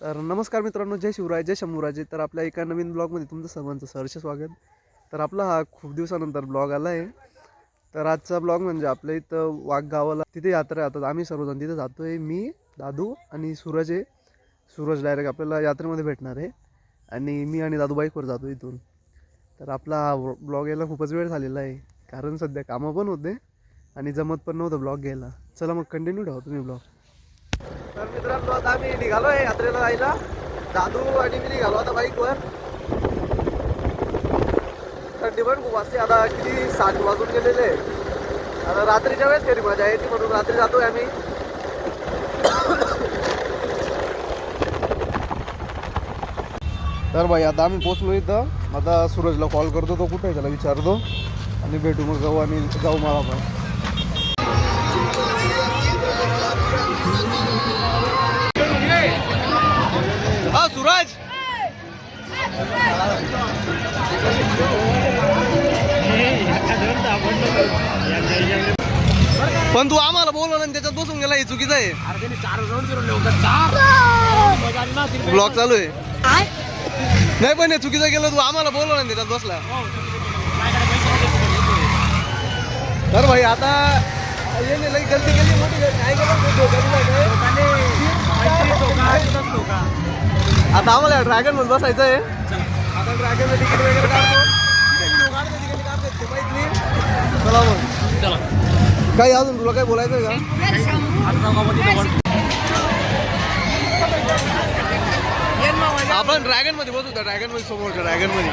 तर नमस्कार मित्रांनो जय शिवराय जय शंभूराजे. तर आपल्या एका नवीन ब्लॉगमध्ये तुमचं सर्वांचं सहर्ष स्वागत. तर आपला हा खूप दिवसानंतर ब्लॉग आला आहे. तर आजचा ब्लॉग म्हणजे आपल्या इथं वाघ गावाला तिथे यात्रा जातात आम्ही सर्वजण तिथे जातो आहे मी दादू आणि सूरज आहे. सूरज डायरेक्ट आपल्याला यात्रेमध्ये भेटणार आहे. आणि मी आणि दादू बाईकवर जातो इथून. तर आपला हा ब्लॉग यायला खूपच वेळ झालेला आहे. कारण सध्या कामं पण होते आणि जमत पण नव्हतं ब्लॉग घ्यायला. चला मग कंटिन्यू ठेवा तुम्ही ब्लॉग. तर मित्रांनो आता आम्ही निघालो आहे यात्रेला जायला. दादू आणि मी निघालो आता बाईकवर. थंडी पण खूप असते. आता किती सात वाजून गेलेले आता रात्रीच्या वेळेस घरी मजा येते म्हणून रात्री जातोय आम्ही. तर भाई आता आम्ही पोचलो इथं. आता सूरजला कॉल करतो तो कुठे आहे? त्याला विचारतो. आणि भेटू मग जाऊ आणि जाऊ मला पण. सुराज! पण तू आम्हाला बोलवलं आणि त्याच्यात बसून गेला हे चुकीचं आहे. ब्लॉक चालू आहे. नाही पण हे चुकीचं गेलं तू आम्हाला बोलवलं ना त्याच्यात बसला. तर भाई आता येणे लई गलती केली मोठी काय केलं तू धोका दिला काय? आता आम्हाला ड्रॅगनमध्ये बसायचं आहे आता ड्रॅगन तिकीट वगैरे काढतो. नाही चला मग. काही अजून तुला काय बोलायचं आहे का? आपण ड्रॅगनमध्ये बसू त्या ड्रॅगनमध्ये समोरच्या ड्रॅगनमध्ये.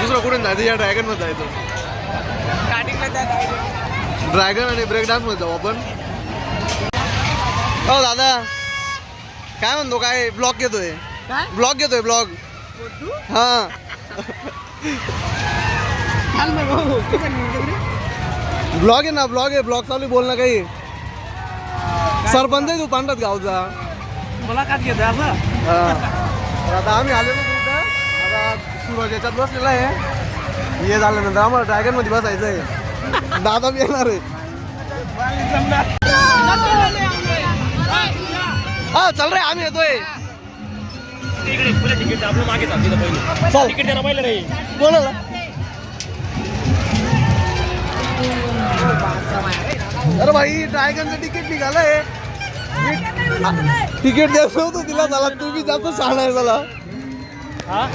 दुसरं कुठे जायचं या ड्रॅगनमध्ये जायचं. ड्रॅगन आणि ब्रेक डान्समध्ये जाऊ आपण. हो दादा. काय म्हणतो काय ब्लॉग घेतोय? ब्लॉग घेतोय ब्लॉग. हा. ब्लॉग आहे ना ब्लॉग आहे ब्लॉग चालू बोल ना काही. सरपंच आहे तू पांढरात गावचा. मुलाखत घेतो असं हा. आता आम्ही आलेलो तिथं आता सूरज याच्यात बसलेला आहे. हे झाल्यानंतर आम्हाला ड्रॅगनमध्ये बसायचं आहे. दादा बी येणार आहे. हा चल रे आम्ही येतोय. पुढे तिकीट आपलं मागे चालते इथं पहिले. चल. तिकीट द्यायला पाहिलं रे. कोणाला अरे भाई ड्रॅगनचं तिकीट निघालंय. तिकीट द्यायचं होतं तिला झाला तू बी जास्त शहाणा आहे झाला हा?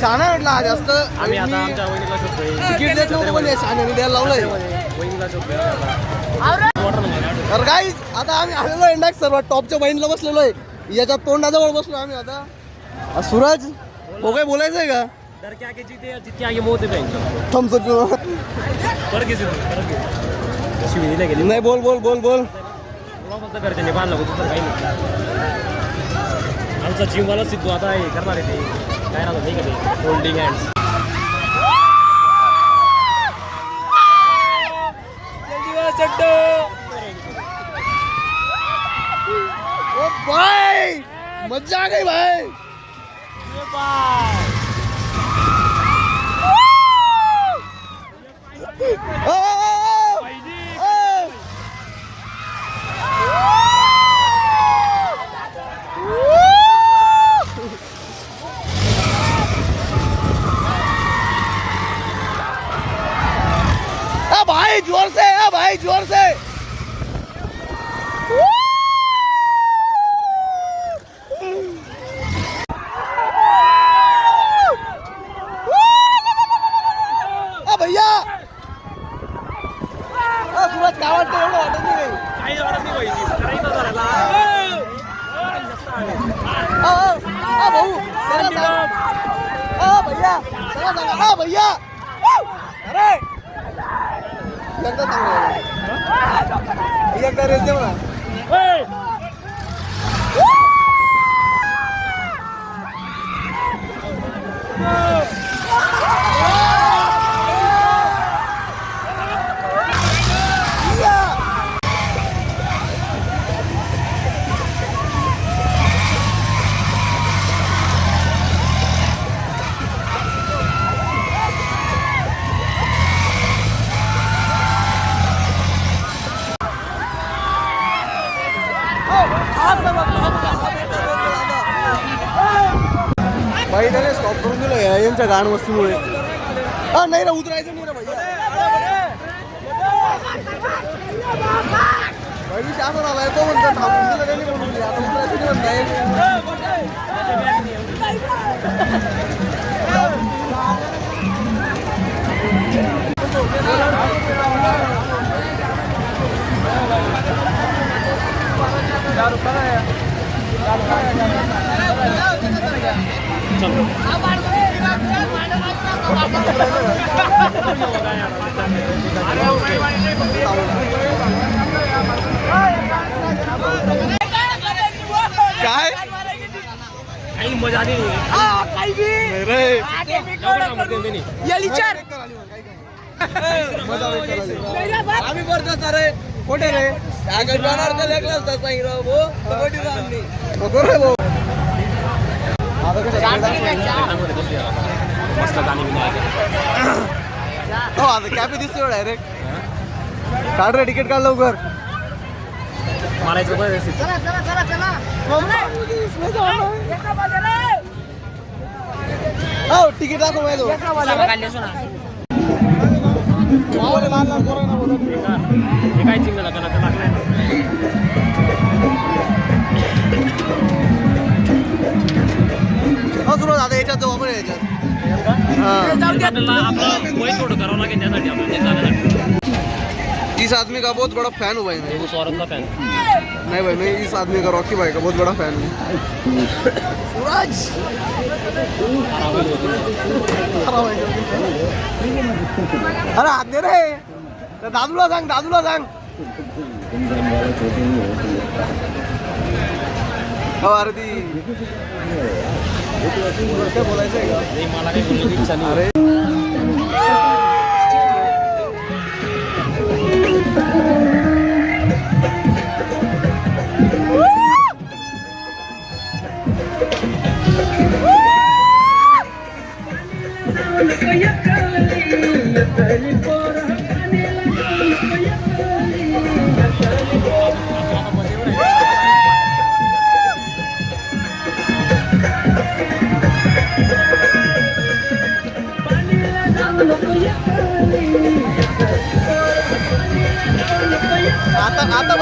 शहाणा म्हटला हा जास्त. आम्ही आता आमच्या वहिनीला शोधतोय. तिकीट देत नव्हतं या शहाण्याने द्यायला लावलंय. वहिनीला शोधतोय. आता म्हणजे तर काय आता आम्ही आलेलो आहे इंडॅक्स सर्व टॉपच्या बहिणीला बसलेलो आहे. याच्या तोंडाजवळ बसलो आम्ही आता. आ, सूरज हो काय बोलायचं आहे का? डर के आगे जीते जितके आगे मोहते बँक थम्सअप परत घेते परत घे शिवी दिल्या गेली नाही बोल बोल बोल बोल. तुला फक्त घरच्यांनी बांधलं होतं तर काही नाही आमचा जीव मला सिद्धू आता हे करणार आहे ते. काय राहतं नाही का ते? होल्डिंग हँड्स ओ भाई मजा आ गई मैदाने स्टॉप करून दिलं या यांच्या गाण वस्तूमुळे हा नाही ना उतरायचं नाही ना भविष्य असं झालाय तो म्हणतो थांबून दिलं त्यांनी म्हणून आता उतरायचं नाही म्हणताय काय? काही मजा. आम्ही करतो सर. कुठे रे? जाणार तर असता सांगितलं भाऊ. कबड्डी भाऊ. मस्त गाणी. हो आता कॅफे डायरेक्ट काढ रे तिकीट काढ लवकर मारायचं. हो तिकीट दाखव काय चिंगला करावं लागेल त्यासाठी आपल्याला ते जाण्यासाठी इस आदमी का बहुत बड़ा फैन हूँ भाई मैं. देऊ स्वरातला फॅन नहीं भाई मैं इस आदमी का रॉकी भाई का बहुत बड़ा फैन हूँ. सूरज! अरे हात दे रे. त्या दादूला सांग दादूला सांग. हो अरे ती अरे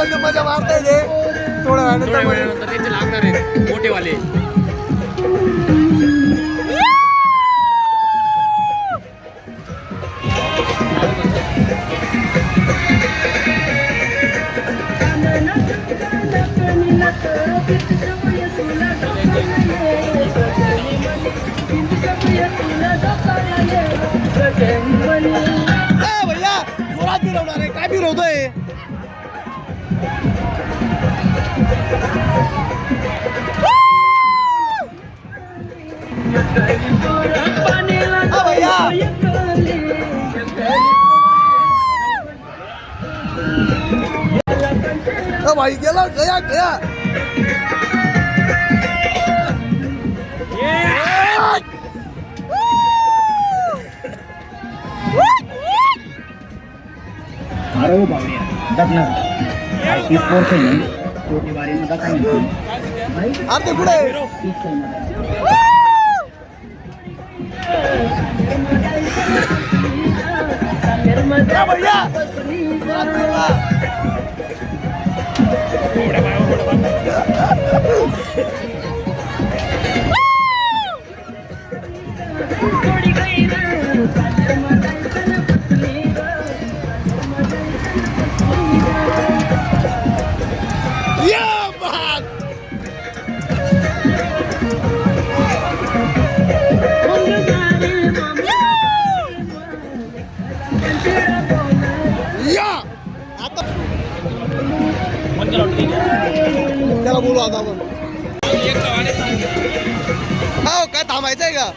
म्हणजे मजा मारता येते थोड्या वेळानंतर थोड्या मजा- वेळानंतर त्यांचे लागणार आहे मोठेवाले. ए, भैया जोरात फिरवणार आहे. काय फिरवतोय? भाई गेला गया गया अरे वो बावड़िया दखना भाई तीस फोर से नहीं छोटी बारी में दखा नहीं भाई आरती कुठे या भैया जोरात त्याला बोलू आता आपण हो काय थांबायचं आहे का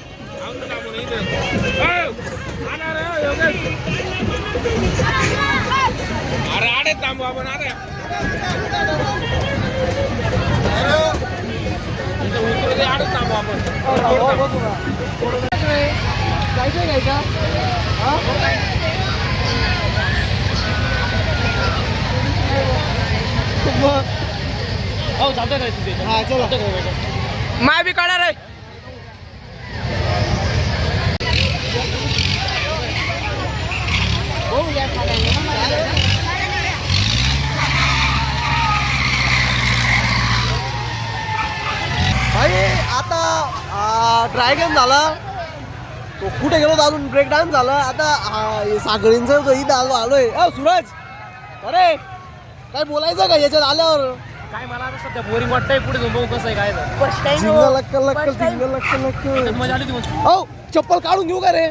अरे आडे थांबू आपण अरे आडे थांबू आपण हो हो चालतं माय बी काढा रे. भाई आता ड्रायगन झाला. कुठे गेलो अजून ब्रेक डान्स झाला. आता आ, साखळींचं इथं आलो आलोय. सुरज सूरज. अरे काय बोलायचं का याच्यात आल्यावर? काय मला आता सध्या बोरिंग वाटतंय पुढे जाऊन बघू कसं आहे काय लक्कल झिंगा लक्कल लक्कल त्यात मजा आली होती मग. हो चप्पल काढून घेऊ का रे?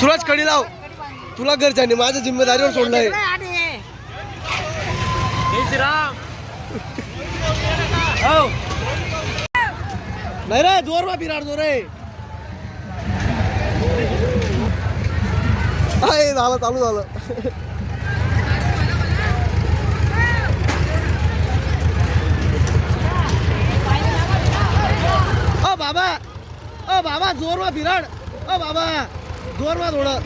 सूरज कडी लाव. तुला घरच्याने माझ्या जिम्मेदारीवर सोडलंय. जय श्रीराम. हो. नाही रे जोर मा बिराड जोर रे. आहे झालं चालू झालं. ओ बाबा. ओ बाबा जोर मा बिराड ओ बाबा जोर मा थोडं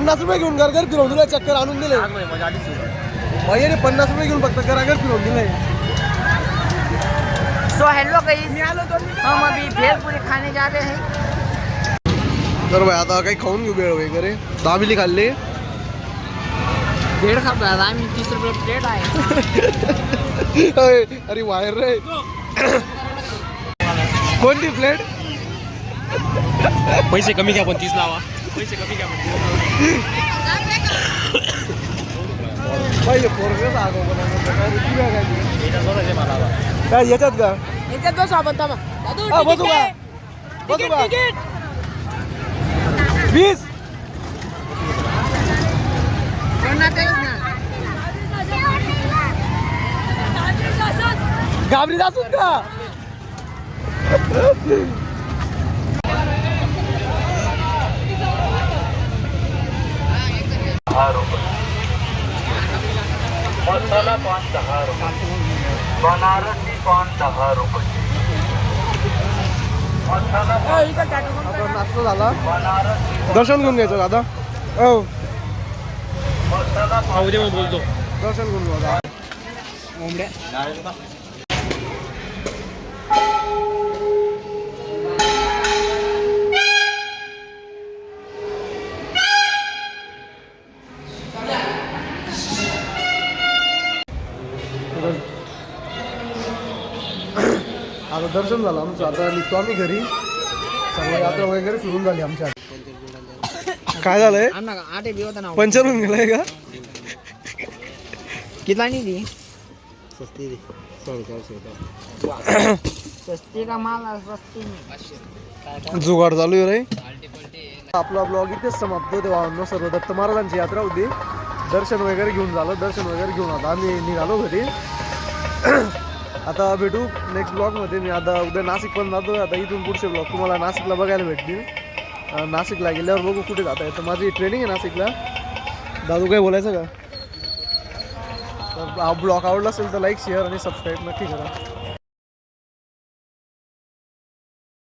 पन्नास रुपये घेऊन घर घर फिरवून तुला चक्कर आणून दिले भैयाने पन्नास रुपये घेऊन फक्त घराघर फिरवून दिले सो हेलो गाइस हम अभी भेलपुरी खाने जा रहे हैं। तर भाई आता काही खाऊन घेऊ वेळ वगैरे. दाबिली खाल्ली. भेड़ खा रहा आम्ही तीस रुपये प्लेट आहे. अरे बाहेर रे. कोणती प्लेट पैसे कमी घ्या पण तीच लावा. पैसे कमी घ्या काय रे, तुला काय ते? याच्यात बघायचं. मला आता. काय याच्यात का? याच्यात बस आपण थांबा. बसू का? बसू का? वीस. घाबरी जासून का? मसाला पान दहा रुपये. बनारसी पान दहा रुपये. मसाला आता नाश्ता झाला. बनारसी दर्शन घेऊन घ्यायचं दादा. हो मसाला उद्या बोलतो. दर्शन घेऊन घ्या आता दर्शन झालं आमचं. आता निघतो आम्ही घरी. सर्व यात्रा वगैरे सुरून झाली आमच्या काय झालंय? आटे होता ना पंचर होऊन गेलाय का? कितना नहीं दी सस्ती का माल सस्ती जुगाड चालू आहे रे. आपला ब्लॉग इथेच समाप्त होते. भावांनो सर्व दत्त महाराजांची यात्रा होती. दर्शन वगैरे घेऊन झालं. दर्शन वगैरे घेऊन आता आम्ही निघालो घरी. आता भेटू नेक्स्ट ब्लॉगमध्ये मी आता उद्या नाशिक पण जातो आता इथून पुढचे ब्लॉग तुम्हाला नाशिकला बघायला भेटतील. नाशिकला गेल्यावर बघू कुठे जाता येतं. माझी ट्रेनिंग आहे नाशिकला. दादू काही बोलायचं का? तर हा ब्लॉग आवडला असेल तर लाईक शेअर आणि सबस्क्राईब नक्की करा.